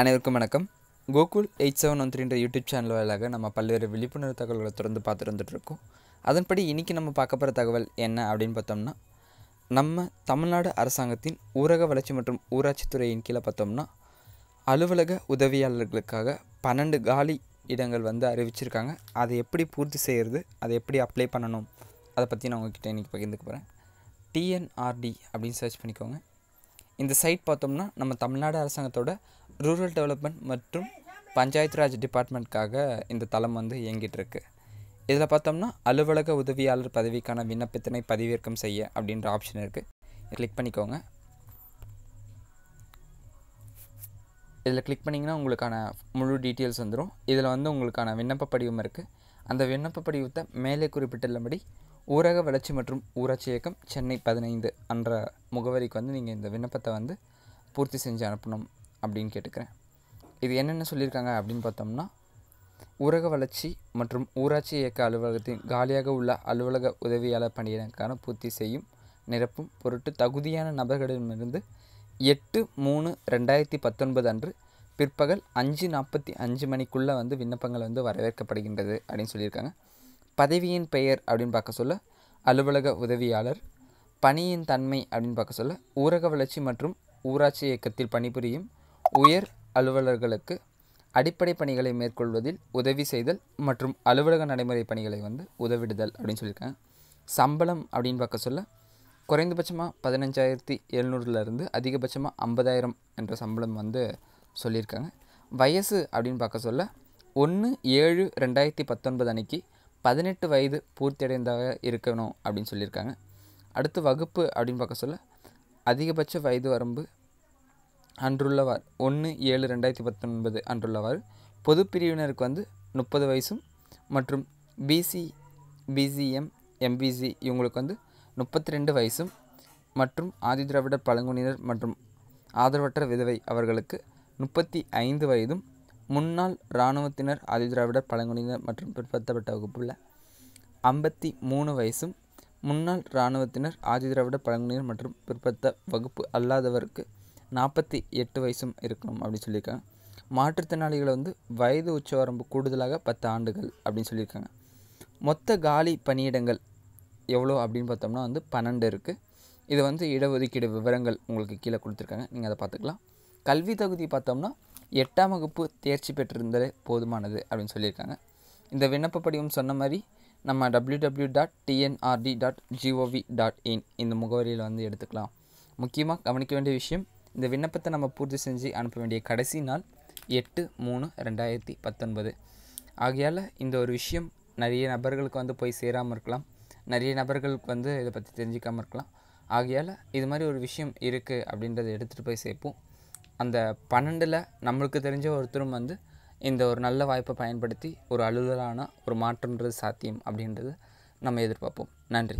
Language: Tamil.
அனைவருக்கும் வணக்கம். கோகுல் எயிட் செவன் ஒன் த்ரீன்ற யூடியூப் சேனல் வாயிலாக நம்ம பல்வேறு விழிப்புணர்வு தகவல்களை தொடர்ந்து பார்த்துட்டு வந்துட்டுருக்கோம் அதன்படி இன்றைக்கி நம்ம பார்க்க போகிற தகவல் என்ன அப்படின்னு பார்த்தோம்னா நம்ம தமிழ்நாடு அரசாங்கத்தின் ஊரக வளர்ச்சி மற்றும் ஊராட்சித்துறையின் கீழே பார்த்தோம்னா அலுவலக உதவியாளர்களுக்காக பன்னெண்டு காலி இடங்கள் வந்து அறிவிச்சிருக்காங்க. அதை எப்படி பூர்த்தி செய்கிறது அதை எப்படி அப்ளை பண்ணணும் அதை பற்றி நான் உங்ககிட்ட இன்றைக்கி பகிர்ந்துக்க போகிறேன் டிஎன்ஆர்டி அப்படின்னு சர்ச் பண்ணிக்கோங்க. இந்த சைட் பார்த்தோம்னா நம்ம தமிழ்நாடு அரசாங்கத்தோட ரூரல் டெவலப்மெண்ட் மற்றும் பஞ்சாயத்து ராஜ் டிபார்ட்மெண்ட்காக இந்த தளம் வந்து இயங்கிட்டுருக்கு. இதில் பார்த்தோம்னா அலுவலக உதவியாளர் பதவிக்கான விண்ணப்பத்தினை பதிவிறக்கம் செய்ய அப்படின்ற ஆப்ஷன் இருக்குது கிளிக் பண்ணிக்கோங்க. இதில் கிளிக் பண்ணிங்கன்னா உங்களுக்கான முழு டீட்டெயில்ஸ் வந்துடும் இதில் வந்து உங்களுக்கான விண்ணப்ப படிவம் இருக்குது அந்த விண்ணப்ப படிவத்தை மேலே குறிப்பிட்டுள்ளபடி ஊரக வளர்ச்சி மற்றும் ஊராட்சி இயக்கம் சென்னை பதினைந்து என்ற முகவரிக்கு வந்து நீங்கள் இந்த விண்ணப்பத்தை வந்து பூர்த்தி செஞ்சு அனுப்பணும். அப்படின்னு கேட்டுக்கிறேன். இது என்னென்ன சொல்லியிருக்காங்க அப்படின்னு பார்த்தோம்னா ஊரக வளர்ச்சி மற்றும் ஊராட்சி இயக்க அலுவலகத்தின் காலியாக உள்ள அலுவலக உதவியாளர் பணியிடங்களுக்கான பூர்த்தி செய்யும் நிரப்பும் பொருட்டு தகுதியான நபர்களிடமிருந்து எட்டு மூணு ரெண்டாயிரத்தி பத்தொன்பது அன்று பிற்பகல் அஞ்சு நாற்பத்தி அஞ்சு மணிக்குள்ளே வந்து விண்ணப்பங்கள் வந்து வரவேற்கப்படுகின்றது அப்படின்னு சொல்லியிருக்காங்க. பதவியின் பெயர் அப்படின்னு பார்க்க சொல்ல அலுவலக உதவியாளர் பணியின் தன்மை அப்படின்னு பார்க்க சொல்ல ஊரக வளர்ச்சி மற்றும் ஊராட்சி இயக்கத்தில் பணிபுரியும் உயர் அலுவலர்களுக்கு அடிப்படை பணிகளை மேற்கொள்வதில் உதவி செய்தல் மற்றும் அலுவலக நடைமுறை பணிகளை வந்து உதவிடுதல் அப்படின்னு சொல்லியிருக்காங்க. சம்பளம் அப்படின்னு பார்க்க சொல்ல குறைந்தபட்சமாக பதினஞ்சாயிரத்தி எழுநூறுலேருந்து அதிகபட்சமாக ஐம்பதாயிரம் என்ற சம்பளம் வந்து சொல்லியிருக்காங்க. வயசு அப்படின்னு பார்க்க சொல்ல ஒன்று ஏழு ரெண்டாயிரத்தி பத்தொன்பது அன்னைக்கு பதினெட்டு வயது பூர்த்தியடைந்ததாக இருக்கணும் அப்படின்னு சொல்லியிருக்காங்க. அடுத்து வகுப்பு அப்படின்னு பார்க்க சொல்ல அதிகபட்ச வயது வரம்பு அன்றுள்ளவார். ஒன்று ஏழு ரெண்டாயிரத்தி பத்தொன்பது அன்றுள்ளவாறு பொது பிரிவினருக்கு வந்து முப்பது வயசும் மற்றும் பிசி பிசிஎம் எம்பிசி இவங்களுக்கு வந்து முப்பத்தி ரெண்டு வயசும் மற்றும் ஆதிதிராவிடர் பழங்குடியினர் மற்றும் ஆதரவற்ற விதவை அவர்களுக்கு முப்பத்தி ஐந்து வயதும் முன்னாள் இராணுவத்தினர் ஆதிதிராவிடர் பழங்குடியினர் மற்றும் பிற்படுத்தப்பட்ட வகுப்புள்ள ஐம்பத்தி மூணு வயசும் முன்னாள் இராணுவத்தினர் ஆதிதிராவிடர் பழங்குடியினர் மற்றும் பிற்படுத்த வகுப்பு அல்லாதவருக்கு நாற்பத்தி எட்டு வயசும் இருக்கணும் அப்படின்னு சொல்லியிருக்காங்க. மாற்றுத்திறனாளிகளை வந்து வயது உச்சவரம்பு கூடுதலாக பத்து ஆண்டுகள் அப்படின்னு சொல்லியிருக்காங்க. மொத்த காலி பணியிடங்கள் எவ்வளோ அப்படின்னு பார்த்தோம்னா வந்து பன்னெண்டு இருக்குது இது வந்து இடஒதுக்கீடு விவரங்கள் உங்களுக்கு கீழே கொடுத்துருக்காங்க. நீங்கள் அதை பார்த்துக்கலாம். கல்வி தகுதி பார்த்தோம்னா எட்டாம் வகுப்பு தேர்ச்சி பெற்றிருந்தாலே போதுமானது அப்படின்னு சொல்லியிருக்காங்க. இந்த விண்ணப்ப படிவம் சொன்ன மாதிரி நம்ம W W dot TNRD dot gov dot in இந்த முகவரியில் வந்து எடுத்துக்கலாம். முக்கியமாக கவனிக்க வேண்டிய விஷயம் இந்த விண்ணப்பத்தை நம்ம பூர்த்தி செஞ்சு அனுப்ப வேண்டிய கடைசி நாள் எட்டு மூணு ரெண்டாயிரத்தி பத்தொன்பது. ஆகையால் இந்த ஒரு விஷயம் நிறைய நபர்களுக்கு வந்து போய் சேராமல் இருக்கலாம். நிறைய நபர்களுக்கு வந்து இதை பற்றி தெரிஞ்சிக்காமல் இருக்கலாம். ஆகையால் இது மாதிரி ஒரு விஷயம் இருக்குது அப்படின்றத எடுத்துகிட்டு போய் சேர்ப்போம். அந்த பன்னெண்டில் நம்மளுக்கு தெரிஞ்ச ஒருத்தரும் வந்து இந்த ஒரு நல்ல வாய்ப்பை பயன்படுத்தி ஒரு அலுவலான ஒரு மாற்றம்ன்றது சாத்தியம் அப்படின்றது நம்ம எதிர்பார்ப்போம். நன்றி.